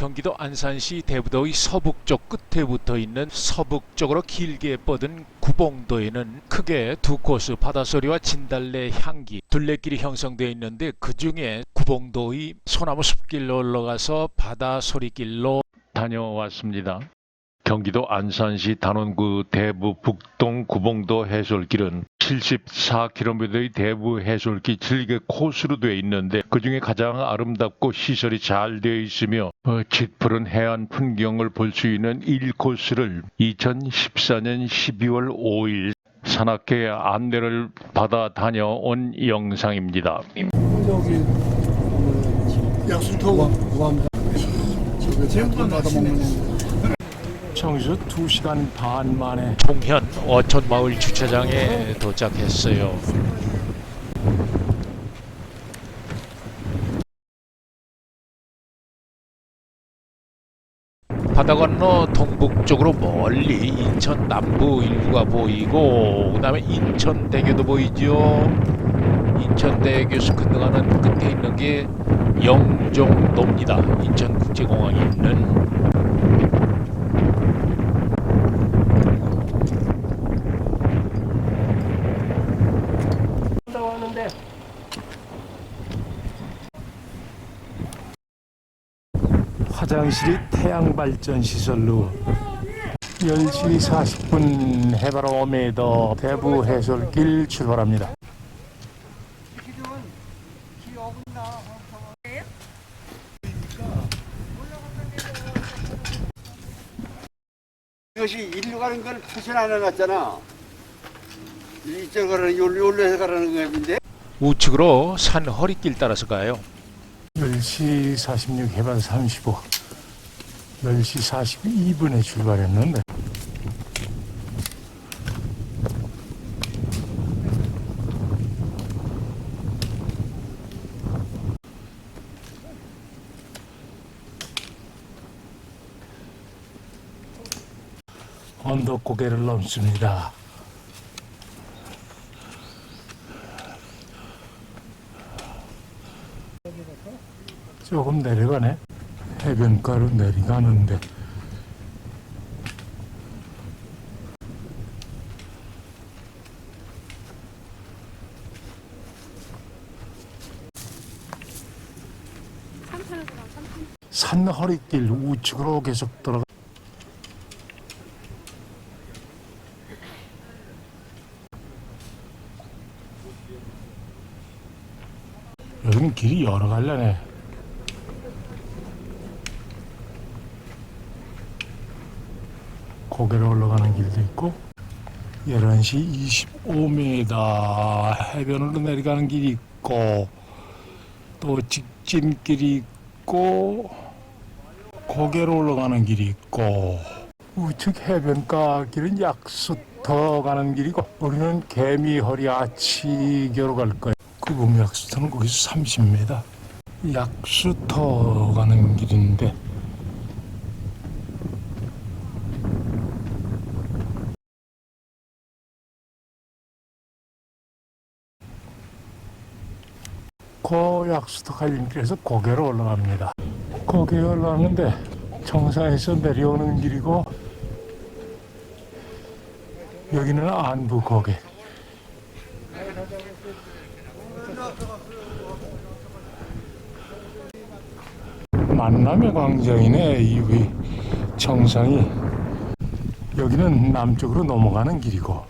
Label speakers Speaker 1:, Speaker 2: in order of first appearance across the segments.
Speaker 1: 경기도 안산시 대부도의 서북쪽 끝에 붙어 있는 서북쪽으로 길게 뻗은 구봉도에는 크게 두 코스 바다소리와 진달래 향기 둘레길이 형성되어 있는데 그 중에 구봉도의 소나무 숲길로 올라가서 바다소리길로 다녀왔습니다. 경기도 안산시 단원구 대부 북동 구봉도 해솔길은 74km의 대부 해솔길 질개 코스로 되어 있는데 그 중에 가장 아름답고 시설이 잘 되어 있으며 어, 짙푸른 해안 풍경을 볼 수 있는 1코스를 2014년 12월 5일 산악회 안내를 받아 다녀온 영상입니다.
Speaker 2: 저기
Speaker 3: 약수터
Speaker 2: 우암 저기 제돈 받아먹는
Speaker 1: 청주 2시간 반 만에 총현 어촌마을 주차장에 도착했어요. 바다 건너 동북쪽으로 멀리 인천 남부 일부가 보이고 그 다음에 인천대교도 보이죠. 인천대교에서 건너가는 끝에 있는 게 영종도입니다. 인천국제공항이 있는
Speaker 2: 나왔는데
Speaker 4: 화장실이 태양 발전 시설로 10시 40분 해발 5m 대부 해솔길 출발합니다.
Speaker 3: 이것이 일로 가는 걸 표시를 안 해놨잖아. 이쪽 가라는 요로에서 가라는 거인데
Speaker 1: 우측으로 산 허리길 따라서 가요.
Speaker 4: 10시 46 해발 35 10시 42분에 출발했는데 언덕 고개를 넘습니다. 조금 내려가네. 해변가로 내려가는데 산 허리길 우측으로 계속 들어가. 여기는 길이 여러 갈래네. 고개로 올라가는 길도 있고 11시 25m 해변으로 내려가는 길이 있고 또 직진길이 있고 고개로 올라가는 길이 있고 우측 해변가 길은 약수터 가는 길이고 우리는 개미허리 아치교로 갈 거예요. 구봉 약수터는 거기서 30m 약수터 가는 길인데 고약수도 갈림길에서 고개로 올라갑니다. 고개 올라가는데 정상에서 내려오는 길이고 여기는 안부 고개. 만남의 광장이네 이위 정상이 여기는 남쪽으로 넘어가는 길이고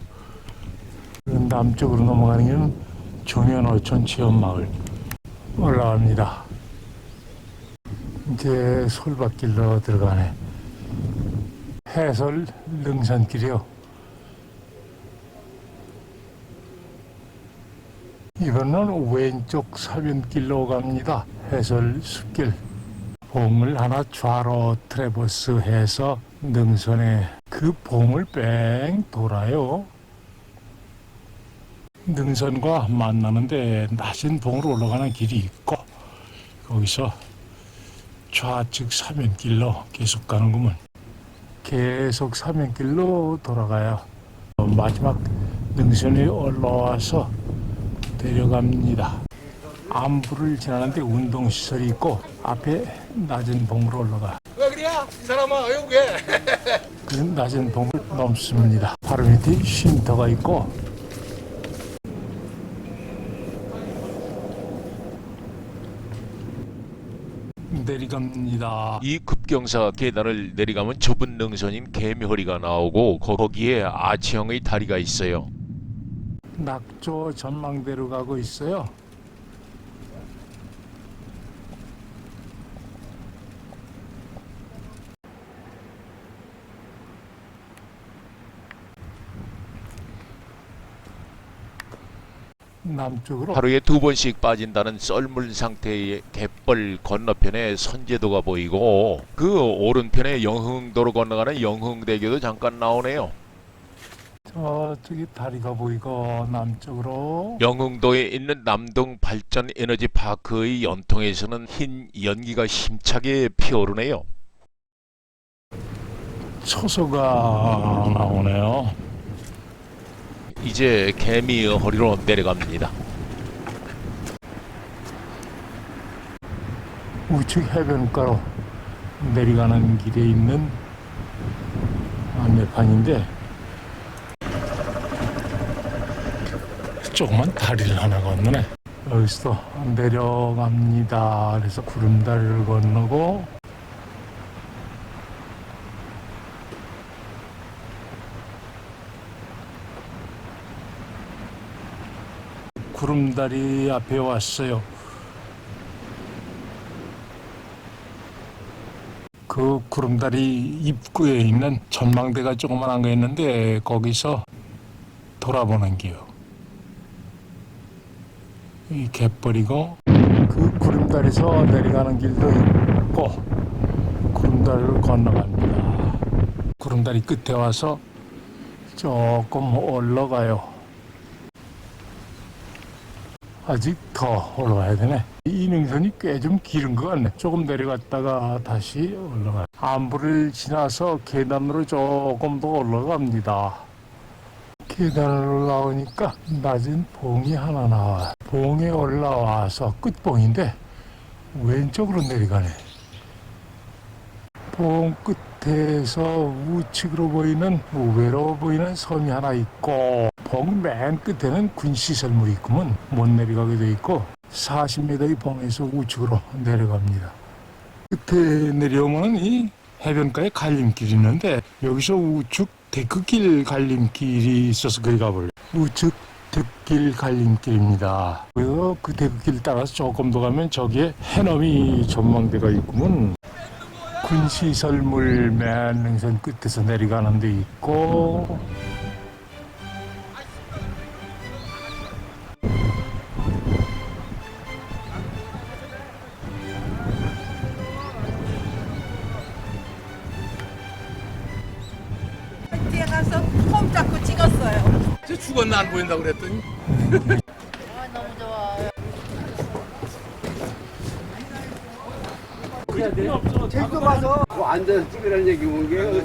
Speaker 4: 남쪽으로 넘어가는 길은 종현어촌 체험마을 올라갑니다. 이제 솔밭길로 들어가네. 해설 능선길이요. 이번은 왼쪽 사변길로 갑니다. 해설 숲길. 봉을 하나 좌로 트래버스 해서 능선에 그 봉을 뺑 돌아요. 능선과 만나는데 낮은 봉으로 올라가는 길이 있고 거기서 좌측 사면길로 계속 가는구먼 계속 사면길로 돌아가요 어, 마지막 능선에 올라와서 내려갑니다 안부를 지나는데 운동시설이 있고 앞에 낮은 봉으로 올라가
Speaker 5: 거야? 이 사람아 여기 왜?
Speaker 4: 그 낮은 봉을 넘습니다. 바로 밑에 쉼터가 있고 내려갑니다.
Speaker 1: 이 급경사 계단을 내려가면 좁은 능선인 개미허리가 나오고 거기에 아치형의 다리가 있어요.
Speaker 4: 낙조 전망대로 가고 있어요. 남쪽으로
Speaker 1: 하루에 두 번씩 빠진다는 썰물 상태의 갯벌 건너편에 선제도가 보이고 그 오른편에 영흥도로 건너가는 영흥대교도 잠깐 나오네요.
Speaker 4: 저쪽에 다리가 보이고 남쪽으로
Speaker 1: 영흥도에 있는 남동 발전 에너지 파크의 연통에서는 흰 연기가 힘차게 피어오르네요.
Speaker 4: 초소가 나오네요.
Speaker 1: 이제 개미 허리로 내려갑니다.
Speaker 4: 우측 해변가로 내려가는 길에 있는 안내판인데 조그만 다리를 하나 건너네. 여기서 내려갑니다. 그래서 구름다리를 건너고 구름다리 앞에 왔어요. 그 구름다리 입구에 있는 전망대가 조그만한 거 있는데 거기서 돌아보는 기요. 이 갯벌이고 그 구름다리에서 내려가는 길도 있고 구름다리를 건너갑니다. 구름다리 끝에 와서 조금 올라가요. 아직 더 올라가야 되네. 이 능선이 꽤 좀 길은 것 같네. 조금 내려갔다가 다시 올라가. 안부를 지나서 계단으로 조금 더 올라갑니다. 계단을 올라오니까 낮은 봉이 하나 나와. 봉에 올라와서 끝봉인데 왼쪽으로 내려가네. 봉 끝 에서 우측으로 보이는 우회로 보이는 섬이 하나 있고 봉 맨 끝에는 군시설물이 있구먼 못 내려가게 돼 있고 40m의 봉에서 우측으로 내려갑니다. 끝에 내려오면 이 해변가에 갈림길이 있는데 여기서 우측 데크길 갈림길이 있어서 거기 가볼래. 우측 데크길 갈림길입니다. 그래서 그 데크길 따라서 조금 더 가면 저기에 해넘이 전망대가 있구먼. 군시설물 맨 능선 끝에서 내려가는 데 있고
Speaker 6: 뒤에 가서 폼 잡고 찍었어요.
Speaker 5: 저 죽었나 안 보인다 그랬더니
Speaker 6: 아, 너무 좋아요.
Speaker 3: 제주도 가서 뭐 앉아서 찍으라는 얘기 온게 여기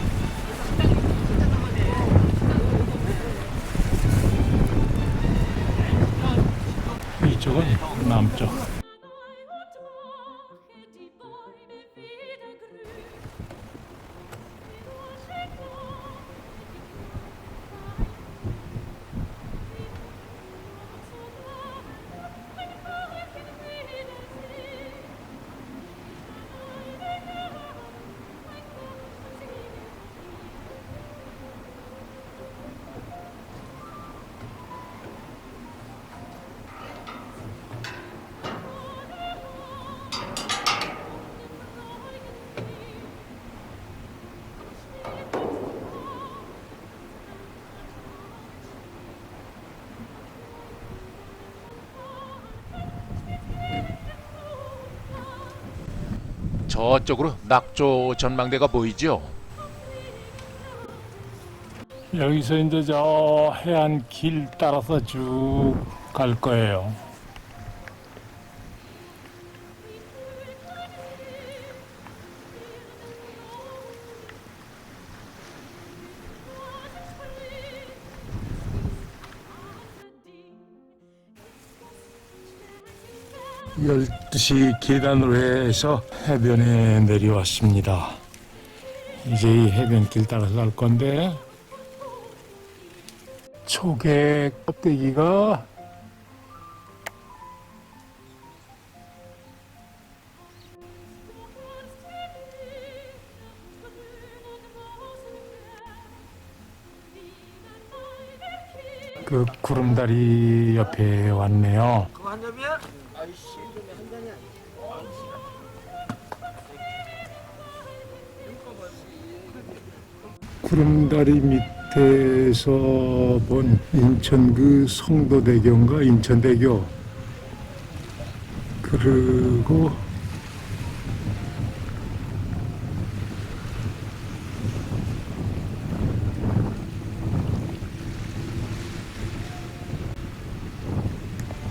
Speaker 4: 이쪽은 남쪽
Speaker 1: 저쪽으로 낙조 전망대가 보이죠.
Speaker 4: 여기서 이제 저 해안 길 따라서 쭉 갈 거예요. 열두 시 계단으로 해서 해변에 내려왔습니다. 이제 이 해변길 따라서 갈 건데 초계 껍데기가 그 구름다리 옆에 왔네요. 구름다리 밑에서 본 인천 그 송도대교인가? 인천대교. 그리고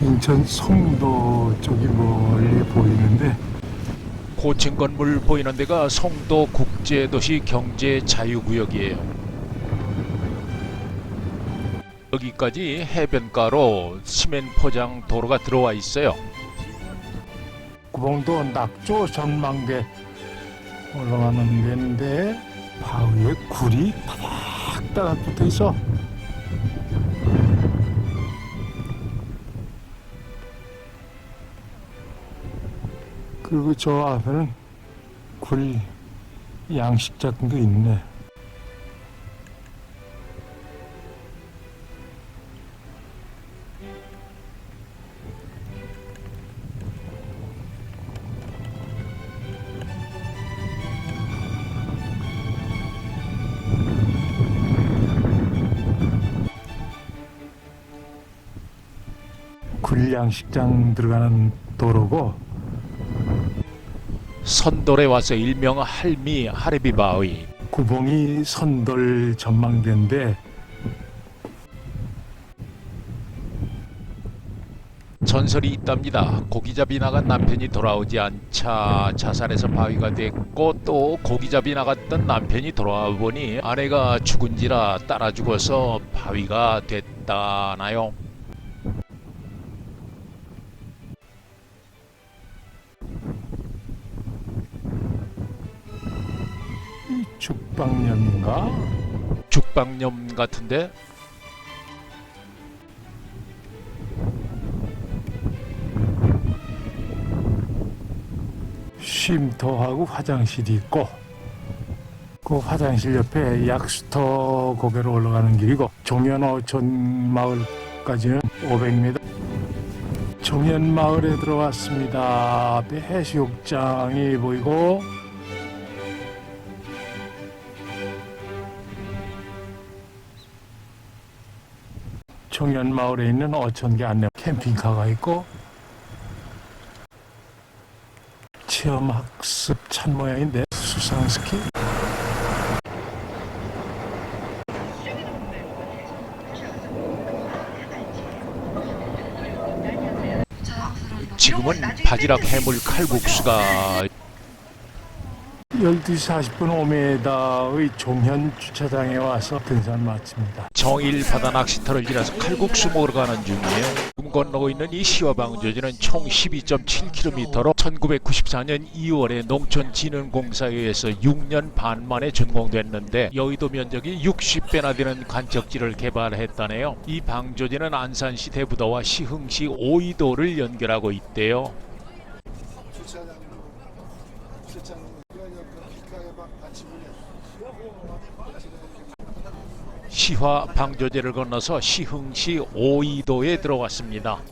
Speaker 4: 인천 송도 쪽이 멀리 보이는데
Speaker 1: 고층 건물 보이는 데가 송도 국제도시 경제 자유구역이에요. 여기까지 해변가로 시멘 포장 도로가 들어와 있어요.
Speaker 4: 구봉도 낙조 전망대 올라가는 데인데 바위에 굴이 바닥바닥 붙어 있어. 그리고 저 앞에는 굴 양식장도 있네. 굴 양식장 들어가는 도로고
Speaker 1: 선돌에 와서 일명 할미 하레비 바위.
Speaker 4: 구봉이 선돌 전망대인데
Speaker 1: 전설이 있답니다. 고기잡이 나간 남편이 돌아오지 않자 자살해서 바위가 됐고 또 고기잡이 나갔던 남편이 돌아와 보니 아내가 죽은지라 따라 죽어서 바위가 됐다나요.
Speaker 4: 죽방염인가?
Speaker 1: 죽방염 같은데?
Speaker 4: 쉼터하고 화장실이 있고 그 화장실 옆에 약수터 고개로 올라가는 길이고 종현어촌 마을까지는 500m 종현마을에 들어왔습니다. 앞에 해수욕장이 보이고 종현마을에 있는 어촌계 안내 캠핑카가 있고 체험 학습 찬 모양인데 수상 스키
Speaker 1: 지금은 바지락 해물 칼국수가
Speaker 4: 12시 40분 5m의 종현 주차장에 와서 등산 마칩니다.
Speaker 1: 정일 바다 낚시터를 지나서 칼국수 먹으러 가는 중이에요. 지금 건너고 있는 이 시화방조지는 총 12.7km로 1994년 2월에 농촌진흥공사에 의해서 6년 반 만에 준공됐는데 여의도 면적이 60배나 되는 관측지를 개발했다네요. 이 방조지는 안산시 대부도와 시흥시 오이도를 연결하고 있대요. 시화 방조제를 건너서 시흥시 오이도에 들어왔습니다.